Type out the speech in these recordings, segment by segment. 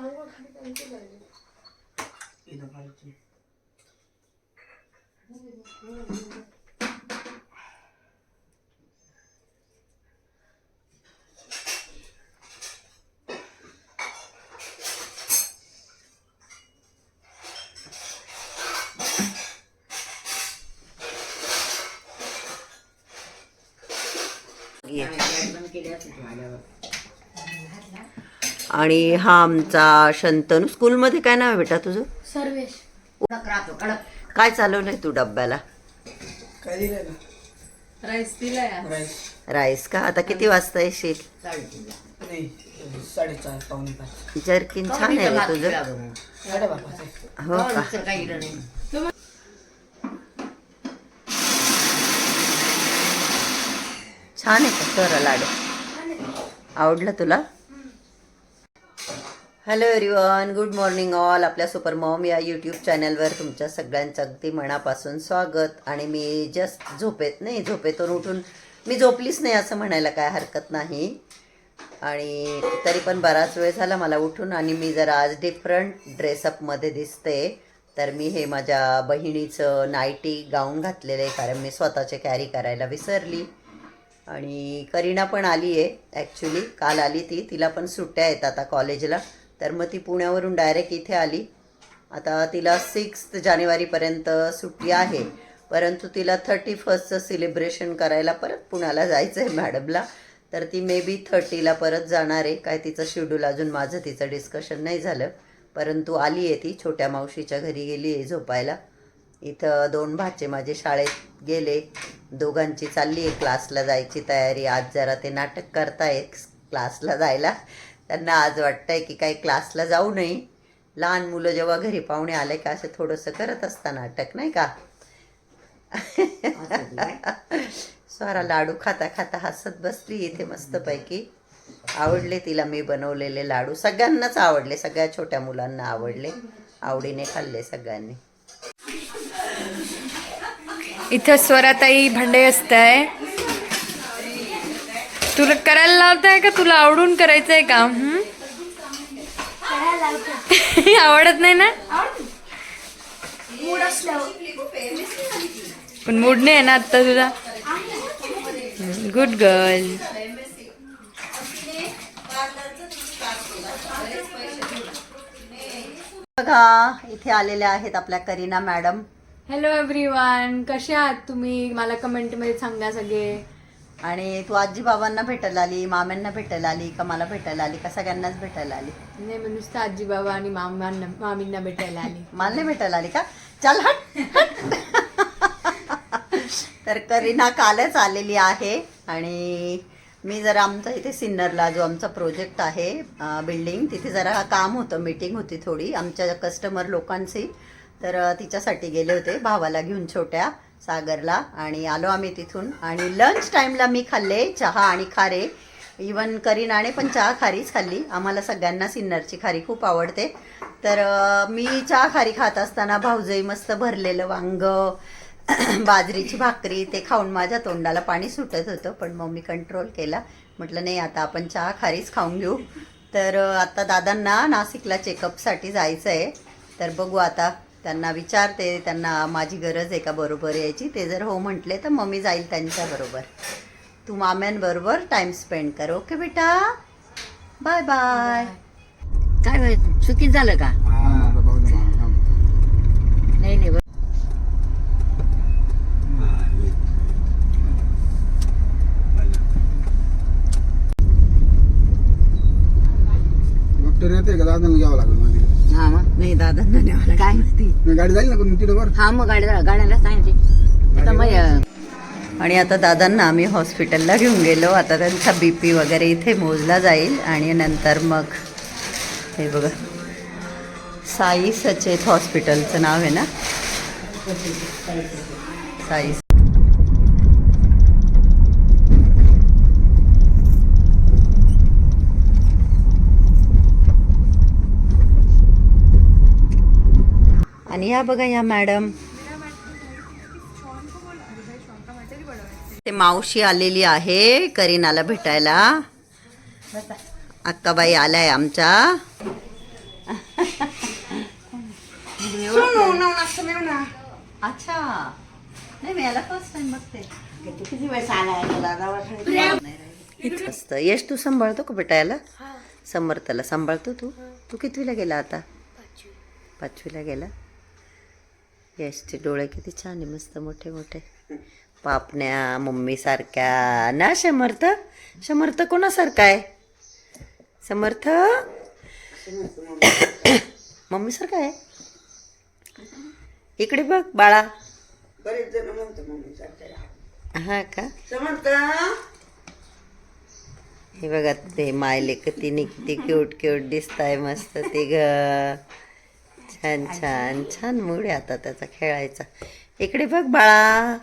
你能看见？你那个不要那个。哎呀，一百块钱得太多了。आणि हा आमचा शंतनू स्कूलमध्ये काय नाव आहे बेटा तुझं? सर्वेश. काय चालवलंय तू डब्याला? राईस दिलाय राईस. राईस का? आता किती वाजता येशील? नाही साडेचार पावणे पाच. जर्किन छान आहे रे तुझं? आहे हो का? छान आहे का? सर लाडू. आवडलं तुला? Hello everyone good morning all आपल्या सुपर मॉम या यूट्यूब चॅनलवर तुमच्या सगळ्यांचं अगदी मनापासून स्वागत. आणि मी जस्ट झोपेत नाही झोपेतून उठून मी झोपलीच नाही असं म्हणायला काय हरकत नाही. आणि तरी पण बराच वेळ झाला मला उठून आणि मी जरा आज डिफरंट ड्रेसअपमध्ये दिसते. तर मी हे माझ्या बहिणीचं नायटी गाऊन घातलेलं आहे कारण मी स्वतःचे कॅरी करायला विसरली. आणि करीना पण आली आहे ॲक्च्युली काल आली ती. तिला पण सुट्ट्या आहेत आता कॉलेजला तर मग ती पुण्यावरून डायरेक्ट इथे आली. आता तिला सिक्स जानेवारीपर्यंत सुट्टी आहे. परंतु तिला थर्टी फर्स्टचं सेलिब्रेशन करायला परत पुण्याला जायचं आहे मॅडमला तर ती मे बी थर्टीला परत जाणार आहे. काय तिचं शेड्यूल अजून माझं तिचं डिस्कशन नाही झालं. परंतु आली आहे ती छोट्या मावशीच्या घरी गेली आहे झोपायला. इथं दोन भाचे माझे शाळेत गेले. दोघांची चालली आहे. क्लासला जायची तयारी. आज जरा ते नाटक करतायत क्लासला जायला. त्यांना आज वाटतंय की काही क्लासला जाऊ नये. लहान मुलं जेव्हा घरी पाहुणे आले का असं थोडंसं करत असतं नाटक नाही का? स्वरा लाडू खाता खाता हसत बसली इथे मस्तपैकी. आवडले तिला मी बनवलेले लाडू. सगळ्यांनाच आवडले सगळ्या छोट्या मुलांना आवडले. आवडीने खाल्ले सगळ्यांनी. इथं स्वराताई भांडे असताय. तुला करायला लावताय का? तुला आवडून करायचंय काम हं? आवडत नाही ना? पण मूड नाही आहे ना आता तुझा? गुड गर्ल बघा इथे आलेल्या आहेत आपल्या करीना मॅडम. हॅलो एव्हरीवन कसे आहात तुम्ही? मला कमेंटमध्ये सांगा सगळे. आणि तू आजी बाबांना भेटायला आली माम्यांना भेटायला आली का मला भेटायला आली का सगळ्यांनाच भेटायला आली? नाही मी नुसतं आजी बाबा आणि मामांना मामींना भेटायला आली. मला नाही भेटायला आली का? चल हट. तर करीना कालच आलेली आहे आणि मी जरा आमचा इथे सिन्नरला जो आमचा प्रोजेक्ट आहे बिल्डिंग तिथे जरा काम होतं मीटिंग होती थोडी आमच्या कस्टमर लोकांची तर तिच्यासाठी गेले होते भावाला घेऊन छोट्या. सागरला आणि आलो आम्ही तिथून. आणि लंच टाईमला मी खाल्ले चहा आणि खारे. इवन करीनाने पण चहा खारीच खाल्ली. आम्हाला सगळ्यांना सिन्नरची खारी खूप आवडते. तर मी चहा खारी खात असताना भाऊजई मस्त भरलेलं वांग बाजरीची भाकरी ते खाऊन माझ्या तोंडाला पाणी सुटत होतं पण मग मी कंट्रोल केला. म्हटलं नाही आता आपण चहा खारीच खाऊन घेऊ. तर आता दादांना नाशिकला चेकअपसाठी जायचं आहे तर बघू आता त्यांना विचारते त्यांना माझी गरज आहे का बरोबर यायची? ते जर हो म्हटले तर मग मी जाईल त्यांच्याबरोबर तू माम्यांबरोबर टाइम स्पेंड कर. ओके बेटा? बाय बाय काय चुकीच झालं का? नाही नाही डॉक्टर येते का? दादांना घ्यावं लागेल हा मग. नाही दादांना न्यावं लागेल. काय नाही, गाडी जाईल ना करून तिथं वर? हा मग गाडी गाड्याला सांगितली आता मग आणि आता दादांना आम्ही हॉस्पिटलला घेऊन गेलो. आता त्यांचा बी पी वगैरे इथे मोजला जाईल. आणि नंतर मग हे बघा. साई सचेत हॉस्पिटलचं नाव आहे ना? साई आणि या बघा या मॅडम. ते मावशी आलेली आहे करीनाला भेटायला. अक्काबाई आलाय आमच्या अच्छा. नाही मी याला फर्स्ट टाइम बघते. किती वेळ सांगायला दादा मस्त. यश तू सांभाळतो का बेटा याला समर्थाला सांभाळतो तू. तू कितवीला गेला आता? पाचवीला गेला? यशचे डोळे किती छान आहे मस्त मोठे मोठे. पापण्या मम्मी सारख्या. ना समर्थ? समर्थ कोणासारखा आहे? समर्थ? मम्मी सारखा आहे? इकडे बघ बाळा. बरेच जण म्हणतो मम्मी सारखं हा का? समजत हे बघा ते मायले किती निघते क्यूट क्यूट दिसताय मस्त ते ग. छान छान छान मूड आहे आता त्याचा खेळायचा. इकडे बघ बाळा.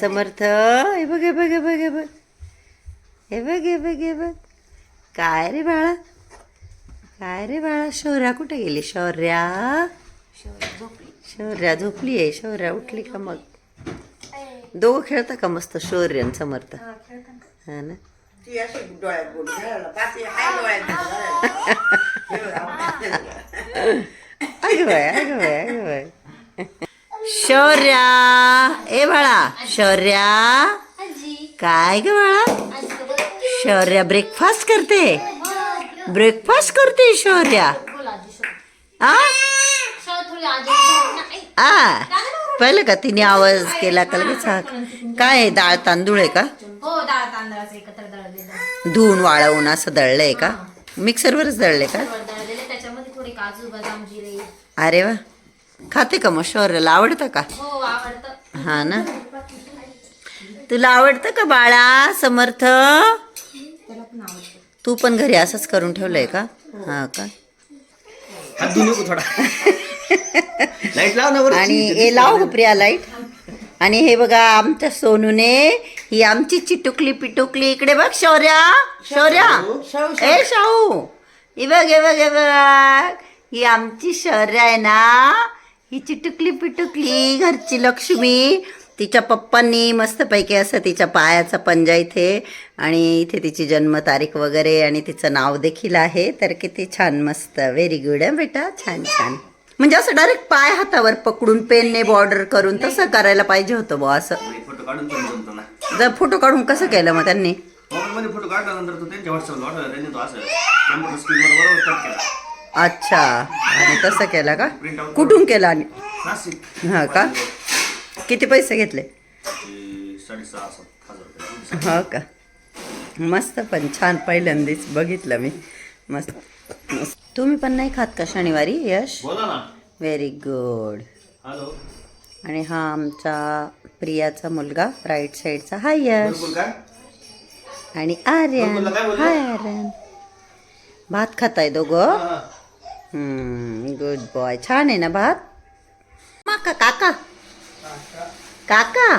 समर्थ. हे बघ हे बघ हे बघ हे बघ. हे बघ हे बघ हे बघ. काय रे बाळा? काय रे बाळा? शौर्या कुठे गेली? शौर्या? शौर्या झोपली. आहे. शौर्या उठली का मग? दोघं खेळता का मस्त शौर्य आणि समर्थ? हा ना. ती अशी डोळ्यात शौर्या ए बाळा शौर्या. काय ग बाळा? शौर्या ब्रेकफास्ट करते. ब्रेकफास्ट करते शौर्या. आ? आ? पाहिलं का तिने आवाज केला का लगेच हा. काय आहे, डाळ तांदूळ आहे का? हो धुवून वाळवून असं दळलंय का? मिक्सरवरच दळले का? अरे वा. खाते का मग शौर्याला? आवडतं का? हो आवडतं. हा ना. तुला आवडतं का बाळा समर्थ? तू पण घरी असंच करून ठेवलंय का? हा. का? ना बरं आणि हे लाव प्रिया लाइट आणि हे बघा आमच्या सोनूने ही आमची चिटुकली पिटुकली. इकडे बघ शौर्या. शौर्या. ए शाहू. ही बघ हे बघ हे बघ. ही आमची शौर्या आहे ना. ही चिटुकली पिटुकली घरची लक्ष्मी. तिच्या पप्पांनी मस्तपैकी असं तिच्या पायाचा पंजा इथे आणि इथे तिची जन्मतारीख वगैरे आणि तिचं नाव देखील आहे. तर किती छान मस्त. व्हेरी गुड आहे बेटा? छान छान. म्हणजे असं डायरेक्ट पाय हातावर पकडून पेनने बॉर्डर करून तसं करायला पाहिजे होतं बुवा असं. जर फोटो काढून कसं केलं मग त्यांनी? फोटो काढल्यानंतर अच्छा. आणि तसं केलं का? कुठून केलं आणि हा का? किती पैसे घेतले? हो का? मस्त पण छान पहिल्यांदाच बघितलं मी. मस्त. मस्त. तुम्ही पण नाही खात का शनिवारी यश? व्हेरी गुड आणि हा आमचा प्रियाचा मुलगा राईट साईडचा हाय यश. आणि आर्यन? हाय आर्यन. भात खाताय दोघं? गुड बॉय छान आहे ना भात? काका काका. काका?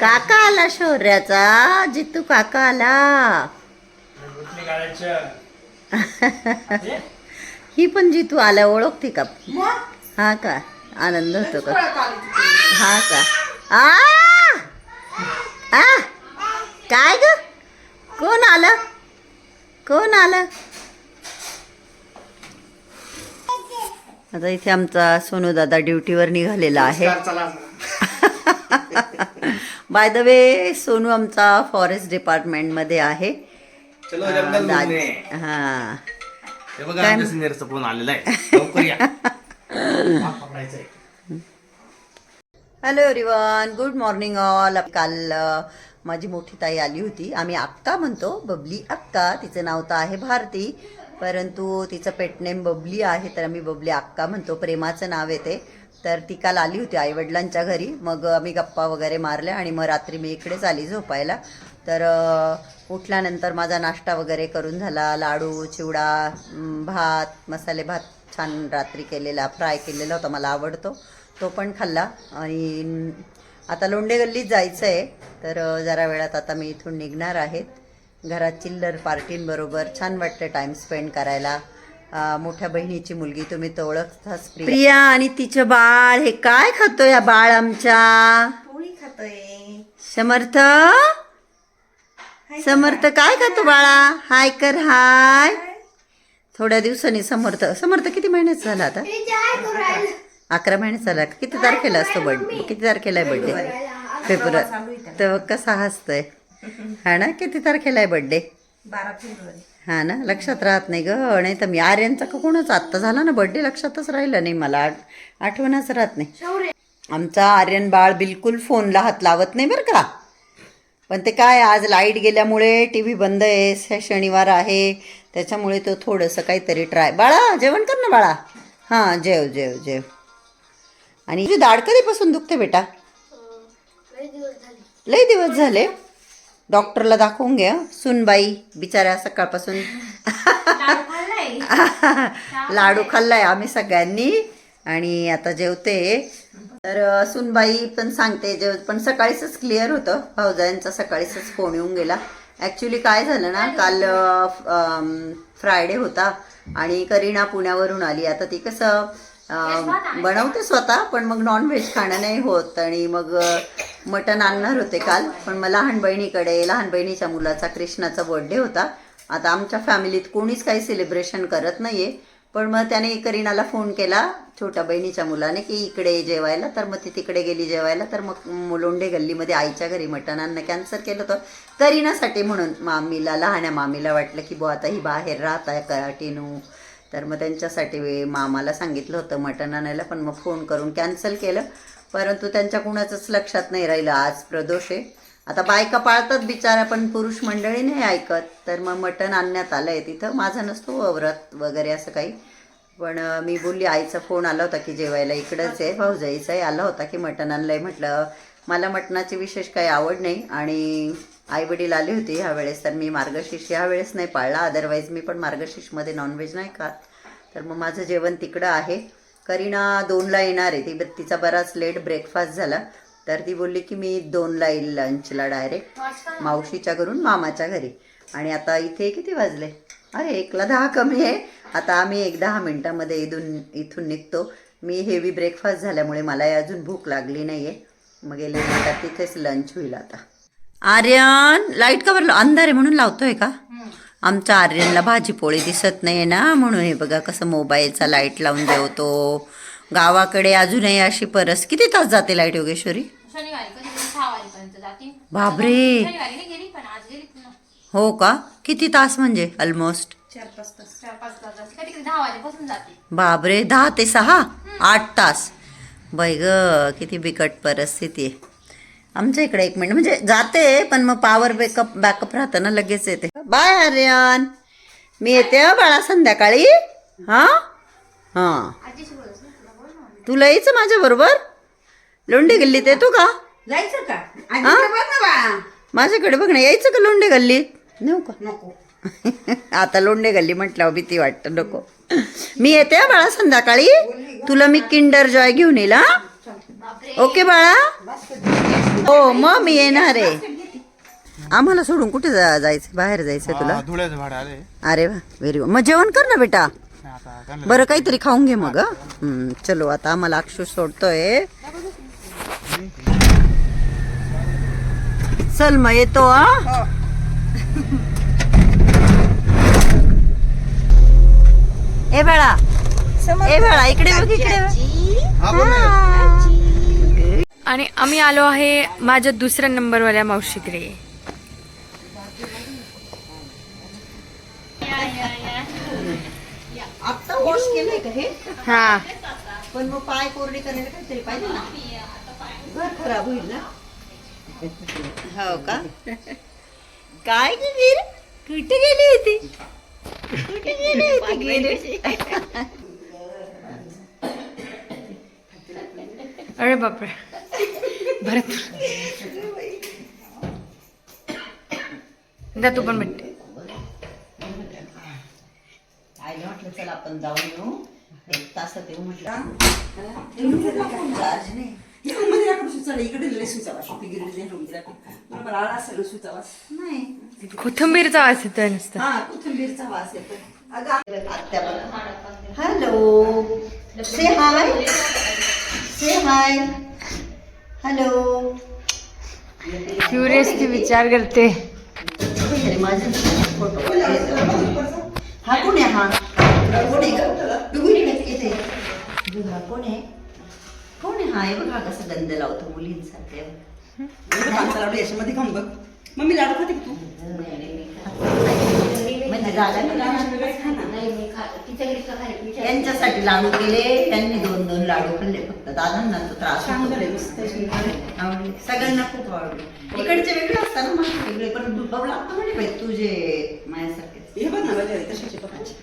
काका आला शौर्याचा. जितू काका आला. ही पण जितू आला ओळखते का? हा का? आनंद होतो का? हा का? आ! आ! काय ग? कोण आलं? कोण आलं? आता इथे आमचा सोनू दादा ड्युटीवर निघालेला आहे. बाय द वे सोनू आमचा फॉरेस्ट डिपार्टमेंटमध्ये आहे. हा. Hello everyone good morning all काल माझी मोठी ताई आली होती. आम्ही अक्का म्हणतो बबली अक्का तिचं नाव तर आहे भारती. परंतु तिचं पेटनेम बबली आहे तर आम्ही बबली अक्का म्हणतो. प्रेमाचं नाव येते तर ती काल आली होती आईवडिलांच्या घरी. मग आम्ही गप्पा वगैरे मारल्या आणि मग रात्री मी इकडेच आली झोपायला. तर उठल्यानंतर माझा नाश्ता वगैरे करून झाला. लाडू चिवडा भात मसाले भात छान रात्री केलेला फ्राय केलेला होता मला आवडतो. तो पण खाल्ला. आणि आता लोंडे गल्लीत जायचं आहे तर जरा वेळात आता मी इथून निघणार आहेत घरात चिल्लर पार्टींबरोबर छान वाटतं टाईम स्पेंड करायला. मोठ्या बहिणीची मुलगी तुम्ही तर ओळखताच प्रिया. आणि तिचं बाळ हे काय खातोय या बाळ आमच्या? पोळी खातोय. समर्थ? समर्थ काय खातो बाळा? हाय कर हाय. थोड्या दिवसांनी समर्थ. समर्थ किती महिन्याचा झाला आता? अकरा महिन्याचा झाला? किती तारखेला असतो बर्थडे किती तारखेला आहे बर्थडे फेब्रुवारी. तर कसा हसतोय? हा ना? किती तारखेला आहे बर्थडे बारा फेब्रुवारी. हा ना? लक्षात राहत नाही ग. नाही तर मी आर्यनचा का कोणाच? आत्ता झाला ना बर्थडे लक्षातच राहिलं नाही मला. आठ आठवणच राहत नाही. आमचा आर्यन बाळ बिलकुल फोनला हात लावत नाही बरं का. पण ते काय आज लाइट गेल्यामुळे टी व्ही बंद आहे. शनिवार आहे. त्याच्यामुळे तो थोडंसं काहीतरी ट्राय बाळा जेवण कर ना बाळा. हां जेव जेव जेव. आणि तुझी दाढ कधीपासून दुखते बेटा? लई दिवस झाले? डॉक्टरला दाखवून घ्या. सुनबाई बिचाऱ्या सकाळपासून. लाडू खाल्लाय. आम्ही सगळ्यांनी. आणि आता जेवते. तर सुनबाई पण सांगते जेव पण सकाळीच क्लिअर होतं. भाऊजायांचा सकाळीच फोन येऊन गेला. ॲक्च्युली काय झालं ना काल फ्रायडे होता. आणि करीना पुण्यावरून आली. आता ती कसं बनवते स्वतः पण मग नॉनव्हेज खाणं नाही होत. आणि मग मटण आणणार होते काल. पण मग लहान बहिणीकडे लहान बहिणीच्या मुलाचा कृष्णाचा बर्थडे होता. आता आमच्या फॅमिलीत कोणीच काही सेलिब्रेशन करत नाहीये. पण मग त्याने करीनाला फोन केला छोट्या बहिणीच्या मुलाने की इकडे जेवायला. तर मग ती तिकडे गेली जेवायला. तर मग मुलोंडे गल्लीमध्ये आईच्या घरी मटण आणणं कॅन्सल केलं होतं. करीनासाठी म्हणून मामीला लहान्या मामीला वाटलं की बुवा आता ही बाहेर राहत आहे का टिनू? तर मग त्यांच्यासाठी मामाला सांगितलं होतं मटण आणायला पण मग फोन करून कॅन्सल केलं. परंतु त्यांच्या कुणाचंच लक्षात नाही राहिलं आज प्रदोष आहे. आता बायका पाळतात बिचारा पण पुरुष मंडळी नाही ऐकत. तर मग मटण आणण्यात आलं आहे तिथं. माझं नसतो व्रत वगैरे असं काही. पण मी बोलली आईचा फोन आला होता की जेवायला इकडंच आहे. भाऊजाईचाही आला होता की मटण आहे म्हटलं मला मटणाची विशेष काही आवड नाही. आणि आई वडील आले होते ह्या वेळेस तर मी मार्गशीर्ष ह्या वेळेस नाही पाळला. अदरवाईज मी पण मार्गशीर्षमध्ये नॉनव्हेज नाही खात. तर मग माझं जेवण तिकडं आहे. करीना दोनला येणार आहे. ती तिचा बराच लेट ब्रेकफास्ट झाला. तर ती बोलली की मी दोनला येईल लंचला डायरेक्ट मावशीच्या घरून मामाच्या घरी. आणि आता इथे किती वाजले? अरे एकला दहा कमी आहे. आता आम्ही एक दहा मिनटामध्ये इथून इथून निघतो. मी हेवी ब्रेकफास्ट झाल्यामुळे मला अजून भूक लागली नाही आहे मग गेले मिनिटात तिथेच लंच होईल आता. आर्यन लाइट का बरं अंधार आहे म्हणून लावतोय का? आमच्या आर्यनला भाजी पोळी दिसत नाही ना म्हणून हे बघा कसं मोबाईलचा लाइट लावून जेवतो गावाकडे अजूनही अशी परस किती तास जाते लाइट योगेश्वरी? पुन्हा. हो का? किती तास म्हणजे ऑलमोस्ट कधी दहा ते सहा? आठ तास. ग किती बिकट परिस्थिती आहे. आमच्या इकडे एक मिनिट. म्हणजे जाते पण मग पॉवर बॅकअप बॅकअप राहतं ना लगेच येते. बाय आर्यन. मी येते बाळा संध्याकाळी. हां? हां. यायचं माझ्या बरोबर? लोंढे गल्लीत येतो का? जायचं का? माझ्याकडे बघ ना यायचं का लोंढे नेऊ का? नको. आता लोंढे गल्ली म्हटल्यावर भीती वाटतं नको. मी येते हं बाळा संध्याकाळी. तुला मी किंडर जॉय घेऊन येईल हा? ओके बाळा? हो मग मी येणार आहे. आम्हाला सोडून कुठे जा- जायचं? बाहेर जायचं तुला? धुळ्याचं भाडं आले अरे वा व्हेरी मग जेवण कर ना बेटा. बरं काहीतरी खाऊन घे मग हं? हं, चलो आता आम्हाला अक्षू सोडतोय. चल मग येतो हा. ए बाळा ए बाळा इकडे बघ इकडे बघ. आणि आम्ही आलो आहे माझ्या दुसऱ्या नंबरवाल्या मावशीकडे. आत्ता वॉश केलंय का हे? हा. पण मग पाय कोरडे करायला काहीतरी पाहिजे ना. घर खराब होईल ना. हो का? काय ग वीर? कुठे गेली होती. कुठे गेली होती गेली अरे बापरे. भरत. द्या तू पण भेटते आईला म्हटलं चल आपण जाऊन येऊ. एक तासात येऊ म्हटलं. कोथंबीरचा वास येतोय नुसतं. हा कोथिंबीरचा वास येतो अगं आत्या बघा. हॅलो. से हाय से हाय हॅलो. क्युरियसली विचार करते. माझे फोटो हा कोण आहे हा? आहे का? डुगू हा कोण आहे? कोण आहे हा? हे बघ हा कसा गंध लावतो लाडू याच्यामध्ये खाऊन बघ. मम्मी लाडू खाते का तू? म्हणजे जागा नाही राहणार. नाही मी खा तिच्याकडे का खाली विचार यांच्यासाठी लाडू केले त्यांनी दोन दोन लाडू खाल्ले फक्त दादांना तो त्रास मस्त आवडले. सगळ्यांना खूप आवडले. इकडचे वेगळे असतात ना माझे वेगळे पण दुखावं लागतं म्हणे बाई तुझे माझ्यासारखे. हे बघ ना माझ्या तशाचे पकाचे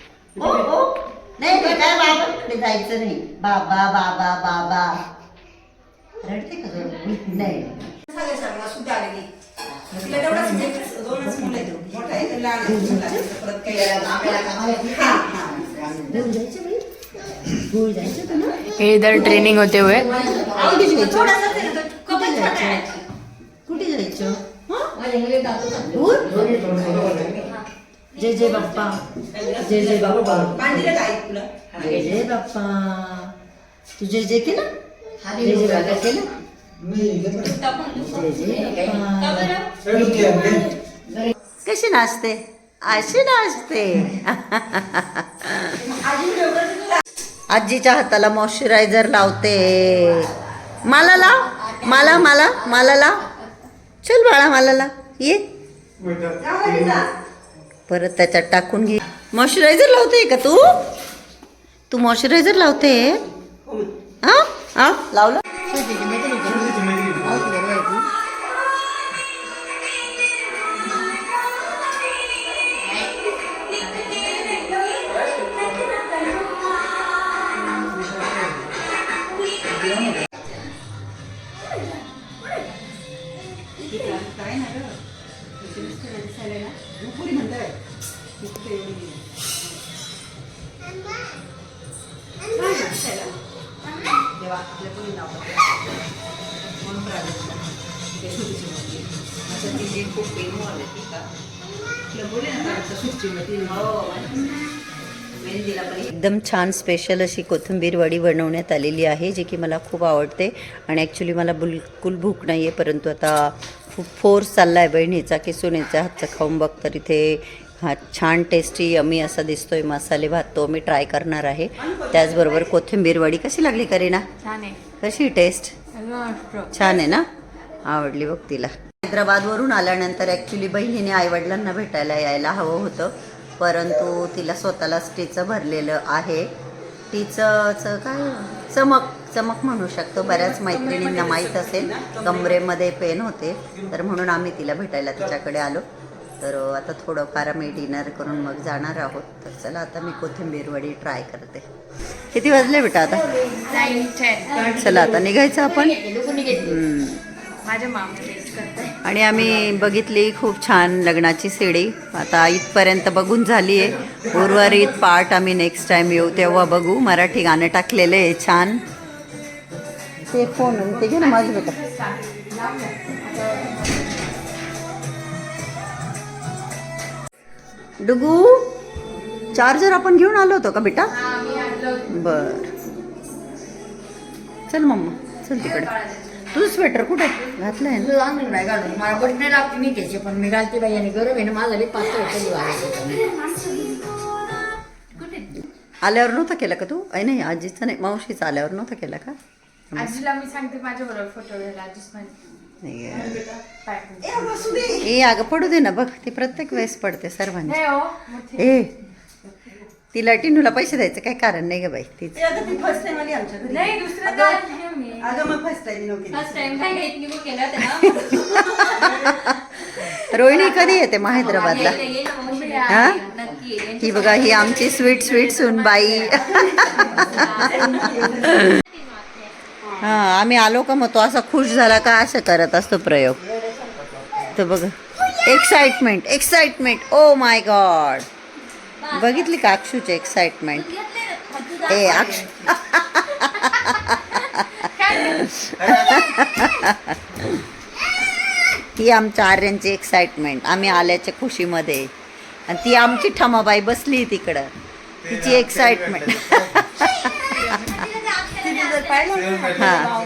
ओ ओ नाही ते काय बाबाकडे जायचं नाही. बाबा बाबा बाबा. रडते का गं? नाही. सगळ्या सगळ्या सुद्धा आलेली तिला तेवढाच दोनच मुलं आहेत. मोठा आहे ते लहान आहे. मुलं आहे. परत काही हा, हा. घेऊन जायचं बाई घेऊन जायचं का ना हे इधर ट्रेनिंग होते हुए कुठे जायचं थोडासा तरी तो कपडा छोटा आहे. कुठे जायचं माझ्या मुली जातो का? दूर जय जय बाप्पा जय जय बाप्पा मांडीला काय आहे तुला जय जय बाप्पा तू जय जय केलं हाती जय जय डोक्यात बाप्पा केलं जय जय बाप्पा कशी नाचते? अशी नाचते. आजीच्या हाताला मॉइश्चरायझर लावते. मला लाव. मला मला मला लाव. चल बाळा मला लाव. ये. परत त्याच्यात टाकून घे. मॉइश्चरायझर लावते का तू? तू मॉइश्चरायझर लावते. हा? हा? लावलं? काय ना गं मिस्टर म्हणताय आहे तेव्हा आपल्या पुरी नाव म्हणून प्राजक्ता असं खूप प्रेम आले ती का तुला बोले ना प्राजक्ता एकदम छान स्पेशल अशी कोथिंबीर वडी बनवण्यात आलेली आहे जी की मला खूप आवडते. आणि ॲक्च्युली मला बिलकुल भूक नाही आहे परंतु आता खूप फोर्स चालला आहे बहिणीचा की सुनेचा हातचा खाऊन बघ तर इथे हा छान टेस्टी यमी असा दिसतोय मसाले भात तो मी ट्राय करणार आहे. त्याचबरोबर कोथिंबीर वडी कशी लागली करीना छान आहे. कशी टेस्ट. छान आहे ना? आवडली बघ तिला. हैदराबादवरून आल्यानंतर ॲक्च्युली बहिणीने आईवडिलांना भेटायला यायला हवं होतं. परंतु तिला स्वतःलाच टीचं भरलेलं आहे. टीचं चं काय चमक चमक म्हणू शकतो. बऱ्याच मैत्रिणींना माहीत असेल कमरेमध्ये पेन होते. तर म्हणून आम्ही तिला भेटायला तिच्याकडे आलो. तर आता थोडंफार आम्ही डिनर करून मग जाणार आहोत. तर चला आता मी कोथिंबीर वडी ट्राय करते. किती वाजले बेटा आता. चला आता निघायचं आपण. माझ्या मामा टेस्ट करते. आणि आम्ही बघितली खूप छान लग्नाची सीडी. आता इथपर्यंत बघून झाली आहे उर्वरित पार्ट आम्ही नेक्स्ट टाइम येऊ तेव्हा बघू. मराठी गाणं टाकलेलं आहे छान. ते फोन ते घे ना माझं बेटा. डुगू चार्जर आपण घेऊन आलो होतो का बेटा? बर. चल मम्मा चल तिकडे. तुझं स्वेटर कुठे? घातलंय ना? तुझं आणून नाही घालून मला बटणे लागते मी त्याचे पण मी घालते बाई आणि गरम आहे ना माझा लई पातळ कधी वाढायचं आल्यावर नव्हता केला का तू? ऐ नाही आजीचं नाही मावशीचं आल्यावर नव्हता केला का? आजीला मी सांगते माझ्या बरोबर फोटो घ्यायला आजीच म्हणते नाही ग. पाठवून. ए अगं पडू दे ना बघ ती प्रत्येक वेळेस पडते सर्वांची. नाही हो मोठी. ए तिला टिनूला पैसे द्यायचं काय कारण नाही ग बाई तीच. ए, अगं ती फर्स्ट टाइम आली आमच्या घरी नाही दुसरं अगं- काय मी? अगं मग फर्स्ट टाइम नव्हती फर्स्ट टाइम काय काही निघून केलं होतं ना. रोहिणी कधी येते मग हैदराबादला. हा? नक्की. ही बघा ही आमची स्वीट स्वीट सून बाई. हा आम्ही आलो का मग तो असा खुश झाला का असं करत असतो प्रयोग. तर बघ excitement excitement oh my god बघितली का अक्षूची एक्साइटमेंट ए अक्ष. ही आमच्या आर्यांची एक्साइटमेंट आम्ही आल्याच्या खुशीमध्ये. आणि ती आमची ठमाबाई बसली तिकडं. तिची एक्साइटमेंट हा.